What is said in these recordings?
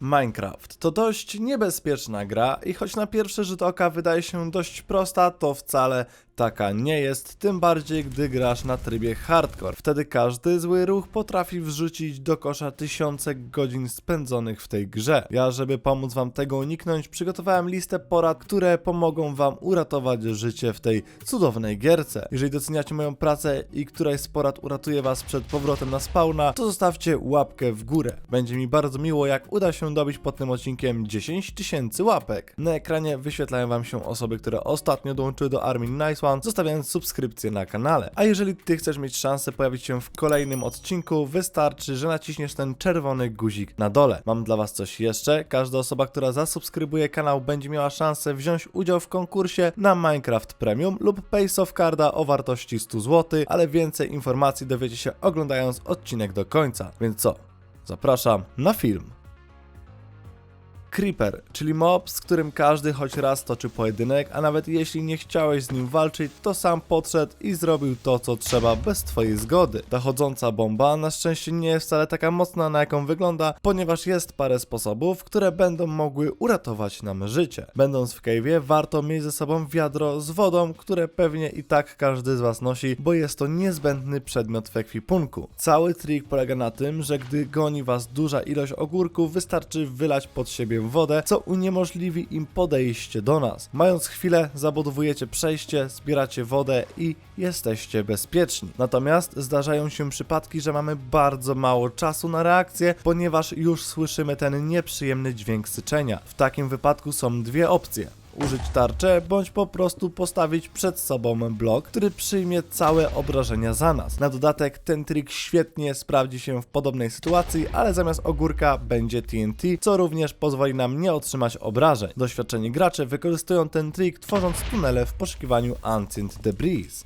Minecraft to dość niebezpieczna gra i choć na pierwszy rzut oka wydaje się dość prosta, to wcale taka nie jest, tym bardziej gdy grasz na trybie hardcore. Wtedy każdy zły ruch potrafi wrzucić do kosza tysiące godzin spędzonych w tej grze. Ja, żeby pomóc wam tego uniknąć, przygotowałem listę porad, które pomogą wam uratować życie w tej cudownej gierce. Jeżeli doceniacie moją pracę i któraś z porad uratuje was przed powrotem na spawna, to zostawcie łapkę w górę. Będzie mi bardzo miło, jak uda się dobić pod tym odcinkiem 10 tysięcy łapek. Na ekranie wyświetlają wam się osoby, które ostatnio dołączyły do armii Nice Zostawiając subskrypcję na kanale. A jeżeli ty chcesz mieć szansę pojawić się w kolejnym odcinku, wystarczy, że naciśniesz ten czerwony guzik na dole. Mam dla was coś jeszcze. Każda osoba, która zasubskrybuje kanał, będzie miała szansę wziąć udział w konkursie na Minecraft Premium lub Pace of Carda o wartości 100 zł, ale więcej informacji dowiecie się oglądając odcinek do końca. Więc co? Zapraszam na film. Creeper, czyli mob, z którym każdy choć raz toczy pojedynek, a nawet jeśli nie chciałeś z nim walczyć, to sam podszedł i zrobił to, co trzeba bez twojej zgody. Ta chodząca bomba na szczęście nie jest wcale taka mocna, na jaką wygląda, ponieważ jest parę sposobów, które będą mogły uratować nam życie. Będąc w cave'ie, warto mieć ze sobą wiadro z wodą, które pewnie i tak każdy z was nosi, bo jest to niezbędny przedmiot w ekwipunku. Cały trik polega na tym, że gdy goni was duża ilość ogórków, wystarczy wylać pod siebie wodę, co uniemożliwi im podejście do nas. Mając chwilę, zabudowujecie przejście, zbieracie wodę i jesteście bezpieczni. Natomiast zdarzają się przypadki, że mamy bardzo mało czasu na reakcję, ponieważ już słyszymy ten nieprzyjemny dźwięk syczenia. W takim wypadku są dwie opcje użyć tarczę, bądź po prostu postawić przed sobą blok, który przyjmie całe obrażenia za nas. Na dodatek ten trik świetnie sprawdzi się w podobnej sytuacji, ale zamiast ogórka będzie TNT, co również pozwoli nam nie otrzymać obrażeń. Doświadczeni gracze wykorzystują ten trik tworząc tunele w poszukiwaniu Ancient Debris.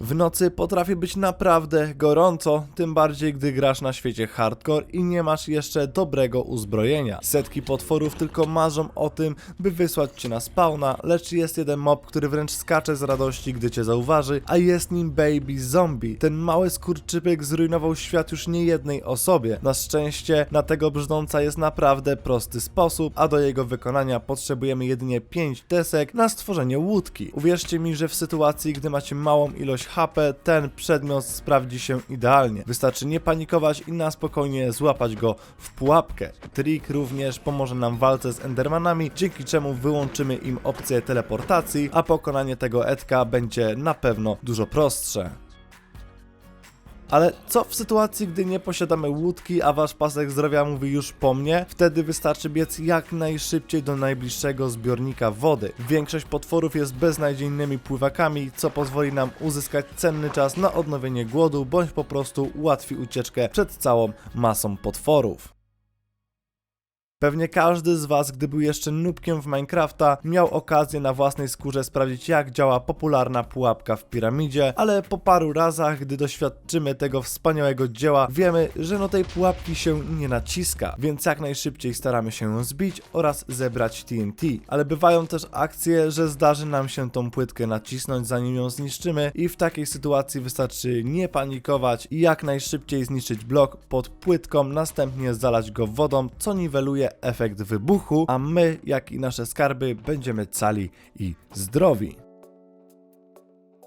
W nocy potrafi być naprawdę gorąco, tym bardziej gdy grasz na świecie hardcore i nie masz jeszcze dobrego uzbrojenia. Setki potworów tylko marzą o tym, by wysłać cię na spawna, lecz jest jeden mob, który wręcz skacze z radości, gdy cię zauważy, a jest nim Baby Zombie. Ten mały skurczypyk zrujnował świat już nie jednej osobie. Na szczęście na tego brzdąca jest naprawdę prosty sposób, a do jego wykonania potrzebujemy jedynie 5 desek na stworzenie łódki. Uwierzcie mi, że w sytuacji, gdy macie małą ilość HP, ten przedmiot sprawdzi się idealnie. Wystarczy nie panikować i na spokojnie złapać go w pułapkę. Trik również pomoże nam w walce z Endermanami, dzięki czemu wyłączymy im opcję teleportacji, a pokonanie tego Edka będzie na pewno dużo prostsze. Ale co w sytuacji, gdy nie posiadamy łódki, a wasz pasek zdrowia mówi już po mnie? Wtedy wystarczy biec jak najszybciej do najbliższego zbiornika wody. Większość potworów jest beznadziejnymi pływakami, co pozwoli nam uzyskać cenny czas na odnowienie głodu, bądź po prostu ułatwi ucieczkę przed całą masą potworów. Pewnie każdy z Was, gdy był jeszcze nubkiem w Minecrafta, miał okazję na własnej skórze sprawdzić, jak działa popularna pułapka w piramidzie, ale po paru razach, gdy doświadczymy tego wspaniałego dzieła, wiemy, że no tej pułapki się nie naciska, więc jak najszybciej staramy się ją zbić oraz zebrać TNT. Ale bywają też akcje, że zdarzy nam się tą płytkę nacisnąć, zanim ją zniszczymy i w takiej sytuacji wystarczy nie panikować i jak najszybciej zniszczyć blok pod płytką, następnie zalać go wodą, co niweluje efekt wybuchu, a my, jak i nasze skarby, będziemy cali i zdrowi.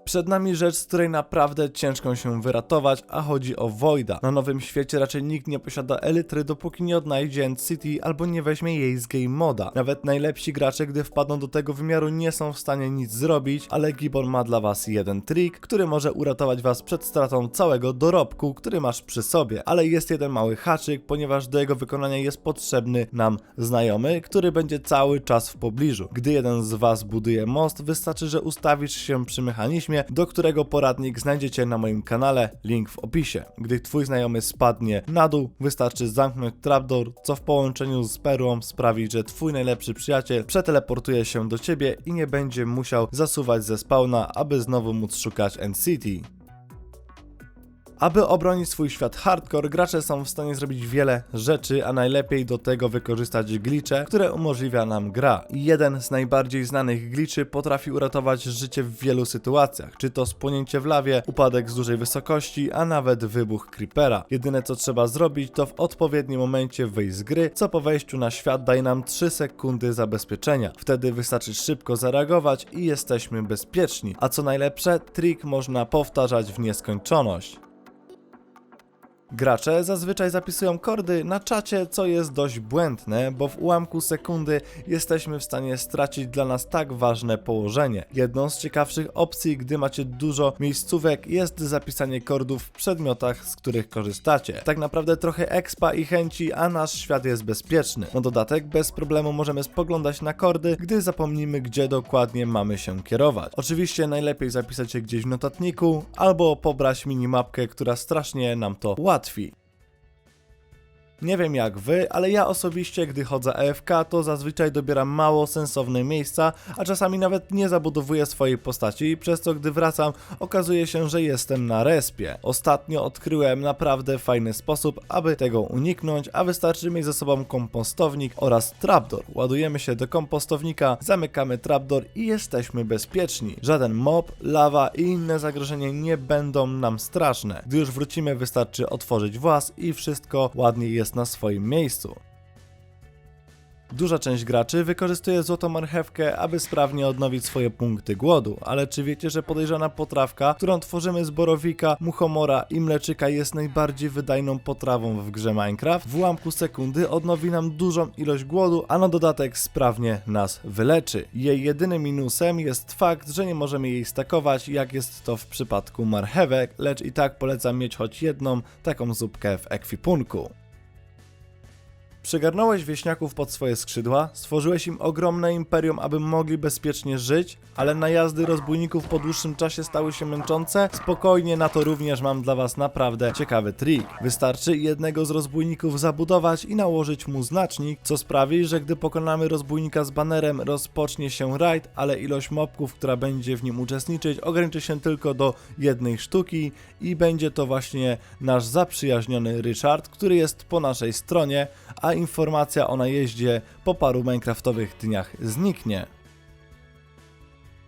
Przed nami rzecz, z której naprawdę ciężko się wyratować, a chodzi o Voida. Na nowym świecie raczej nikt nie posiada elitry, dopóki nie odnajdzie End City albo nie weźmie jej z game moda. Nawet najlepsi gracze, gdy wpadną do tego wymiaru, nie są w stanie nic zrobić, ale Gibbon ma dla was jeden trik, który może uratować was przed stratą całego dorobku, który masz przy sobie. Ale jest jeden mały haczyk, ponieważ do jego wykonania jest potrzebny nam znajomy, który będzie cały czas w pobliżu. Gdy jeden z was buduje most, wystarczy, że ustawisz się przy mechanizmie, do którego poradnik znajdziecie na moim kanale, link w opisie. Gdy twój znajomy spadnie na dół, wystarczy zamknąć trapdoor, co w połączeniu z perłą sprawi, że twój najlepszy przyjaciel przeteleportuje się do ciebie i nie będzie musiał zasuwać ze spawna, aby znowu móc szukać City. Aby obronić swój świat hardcore, gracze są w stanie zrobić wiele rzeczy, a najlepiej do tego wykorzystać glitche, które umożliwia nam gra. Jeden z najbardziej znanych glitchy potrafi uratować życie w wielu sytuacjach, czy to spłonięcie w lawie, upadek z dużej wysokości, a nawet wybuch creepera. Jedyne co trzeba zrobić to w odpowiednim momencie wyjść z gry, co po wejściu na świat daje nam 3 sekundy zabezpieczenia. Wtedy wystarczy szybko zareagować i jesteśmy bezpieczni. A co najlepsze, trik można powtarzać w nieskończoność. Gracze zazwyczaj zapisują kordy na czacie, co jest dość błędne, bo w ułamku sekundy jesteśmy w stanie stracić dla nas tak ważne położenie. Jedną z ciekawszych opcji, gdy macie dużo miejscówek, jest zapisanie kordów w przedmiotach, z których korzystacie. Tak naprawdę trochę expa i chęci, a nasz świat jest bezpieczny. Na dodatek bez problemu możemy spoglądać na kordy, gdy zapomnimy, gdzie dokładnie mamy się kierować. Oczywiście najlepiej zapisać je gdzieś w notatniku, albo pobrać minimapkę, która strasznie nam to ułatwi. Nie wiem jak wy, ale ja osobiście, gdy chodzę AFK, to zazwyczaj dobieram mało sensowne miejsca, a czasami nawet nie zabudowuję swojej postaci, przez co gdy wracam, okazuje się, że jestem na respie. Ostatnio odkryłem naprawdę fajny sposób, aby tego uniknąć, a wystarczy mieć ze sobą kompostownik oraz trapdoor. Ładujemy się do kompostownika, zamykamy trapdoor i jesteśmy bezpieczni. Żaden mob, lawa i inne zagrożenia nie będą nam straszne. Gdy już wrócimy, wystarczy otworzyć włas i wszystko ładnie jest na swoim miejscu. Duża część graczy wykorzystuje złotą marchewkę, aby sprawnie odnowić swoje punkty głodu, ale czy wiecie, że podejrzana potrawka, którą tworzymy z borowika, muchomora i mleczyka jest najbardziej wydajną potrawą w grze Minecraft? W ułamku sekundy odnowi nam dużą ilość głodu, a na dodatek sprawnie nas wyleczy. Jej jedynym minusem jest fakt, że nie możemy jej stakować, jak jest to w przypadku marchewek, lecz i tak polecam mieć choć jedną taką zupkę w ekwipunku. Przygarnąłeś wieśniaków pod swoje skrzydła, stworzyłeś im ogromne imperium, aby mogli bezpiecznie żyć, ale najazdy rozbójników po dłuższym czasie stały się męczące? Spokojnie, na to również mam dla was naprawdę ciekawy trik. Wystarczy jednego z rozbójników zabudować i nałożyć mu znacznik, co sprawi, że gdy pokonamy rozbójnika z banerem, rozpocznie się raid, ale ilość mobków, która będzie w nim uczestniczyć, ograniczy się tylko do jednej sztuki i będzie to właśnie nasz zaprzyjaźniony Richard, który jest po naszej stronie, a informacja o najeździe po paru minecraftowych dniach zniknie.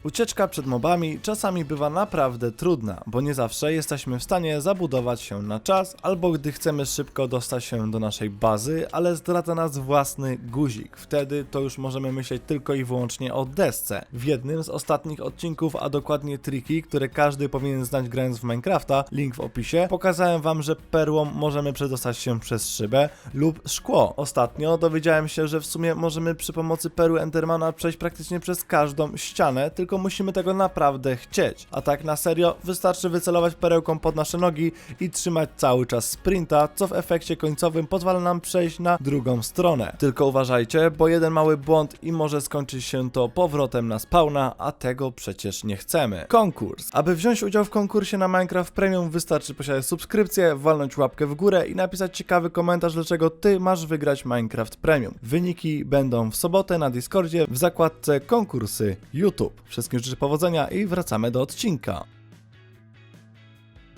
Ucieczka przed mobami czasami bywa naprawdę trudna, bo nie zawsze jesteśmy w stanie zabudować się na czas, albo gdy chcemy szybko dostać się do naszej bazy, ale zdradza nas własny guzik. Wtedy to już możemy myśleć tylko i wyłącznie o desce. W jednym z ostatnich odcinków, a dokładnie triki, które każdy powinien znać grając w Minecrafta, link w opisie, pokazałem wam, że perłą możemy przedostać się przez szybę lub szkło. Ostatnio dowiedziałem się, że w sumie możemy przy pomocy perły Endermana przejść praktycznie przez każdą ścianę, tylko musimy tego naprawdę chcieć. A tak na serio, wystarczy wycelować perełką pod nasze nogi i trzymać cały czas sprinta, co w efekcie końcowym pozwala nam przejść na drugą stronę. Tylko uważajcie, bo jeden mały błąd i może skończyć się to powrotem na spawna, a tego przecież nie chcemy. Konkurs. Aby wziąć udział w konkursie na Minecraft Premium wystarczy posiadać subskrypcję, walnąć łapkę w górę i napisać ciekawy komentarz, dlaczego ty masz wygrać Minecraft Premium. Wyniki będą w sobotę na Discordzie w zakładce konkursy YouTube. Wszystkim życzę powodzenia i wracamy do odcinka.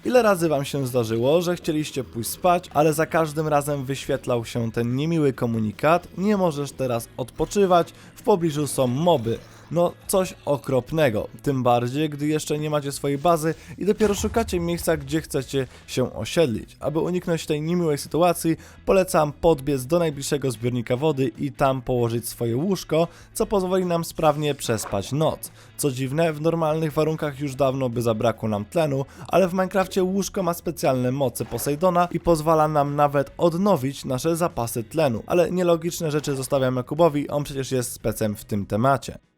Ile razy wam się zdarzyło, że chcieliście pójść spać, ale za każdym razem wyświetlał się ten niemiły komunikat, nie możesz teraz odpoczywać, w pobliżu są moby. No, coś okropnego. Tym bardziej, gdy jeszcze nie macie swojej bazy i dopiero szukacie miejsca, gdzie chcecie się osiedlić. Aby uniknąć tej niemiłej sytuacji, polecam podbiec do najbliższego zbiornika wody i tam położyć swoje łóżko, co pozwoli nam sprawnie przespać noc. Co dziwne, w normalnych warunkach już dawno by zabrakło nam tlenu, ale w Minecrafcie łóżko ma specjalne moce Poseidona i pozwala nam nawet odnowić nasze zapasy tlenu. Ale nielogiczne rzeczy zostawiam Jakubowi, on przecież jest specem w tym temacie.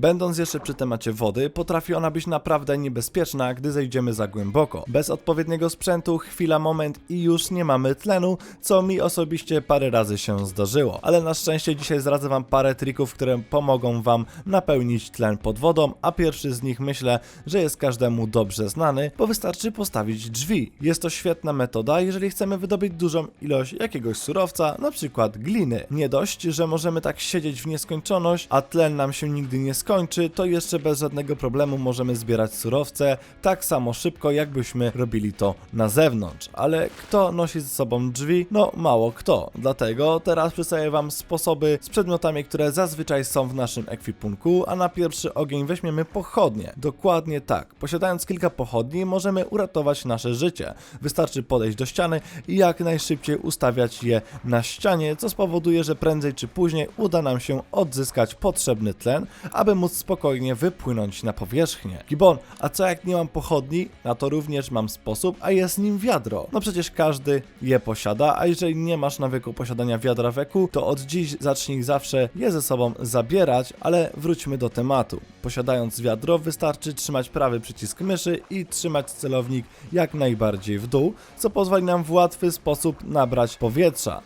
Będąc jeszcze przy temacie wody, potrafi ona być naprawdę niebezpieczna, gdy zejdziemy za głęboko. Bez odpowiedniego sprzętu, chwila, moment i już nie mamy tlenu, co mi osobiście parę razy się zdarzyło. Ale na szczęście dzisiaj zdradzę wam parę trików, które pomogą wam napełnić tlen pod wodą, a pierwszy z nich myślę, że jest każdemu dobrze znany, bo wystarczy postawić drzwi. Jest to świetna metoda, jeżeli chcemy wydobyć dużą ilość jakiegoś surowca, na przykład gliny. Nie dość, że możemy tak siedzieć w nieskończoność, a tlen nam się nigdy nie skończy, skończy, to jeszcze bez żadnego problemu możemy zbierać surowce tak samo szybko, jakbyśmy robili to na zewnątrz. Ale kto nosi ze sobą drzwi? No mało kto. Dlatego teraz przedstawię wam sposoby z przedmiotami, które zazwyczaj są w naszym ekwipunku, a na pierwszy ogień weźmiemy pochodnie. Dokładnie tak. Posiadając kilka pochodni, możemy uratować nasze życie. Wystarczy podejść do ściany i jak najszybciej ustawiać je na ścianie, co spowoduje, że prędzej czy później uda nam się odzyskać potrzebny tlen, aby móc spokojnie wypłynąć na powierzchnię. Gibon, a co jak nie mam pochodni? Na to również mam sposób, a jest nim wiadro. No przecież każdy je posiada, a jeżeli nie masz nawyku posiadania wiadra w eku, to od dziś zacznij zawsze je ze sobą zabierać, ale wróćmy do tematu. Posiadając wiadro, wystarczy trzymać prawy przycisk myszy i trzymać celownik jak najbardziej w dół, co pozwoli nam w łatwy sposób nabrać powietrza.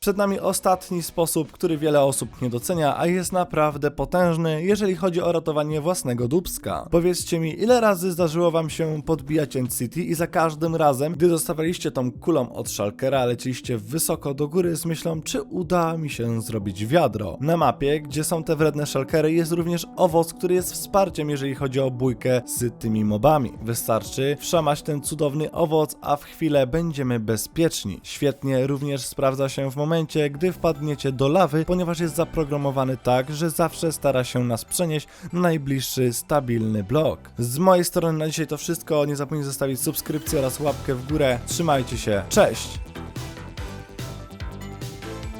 Przed nami ostatni sposób, który wiele osób nie docenia, a jest naprawdę potężny, jeżeli chodzi o ratowanie własnego dubska. Powiedzcie mi, ile razy zdarzyło wam się podbijać City i za każdym razem, gdy dostawaliście tą kulą od Shulkera, leciliście wysoko do góry z myślą, czy uda mi się zrobić wiadro. Na mapie, gdzie są te wredne Shulkery, jest również owoc, który jest wsparciem, jeżeli chodzi o bójkę z tymi mobami. Wystarczy wszamać ten cudowny owoc, a w chwilę będziemy bezpieczni. Świetnie również sprawdza się w momencie, gdy wpadniecie do lawy, ponieważ jest zaprogramowany tak, że zawsze stara się nas przenieść na najbliższy stabilny blok. Z mojej strony na dzisiaj to wszystko. Nie zapomnij zostawić subskrypcję oraz łapkę w górę. Trzymajcie się. Cześć!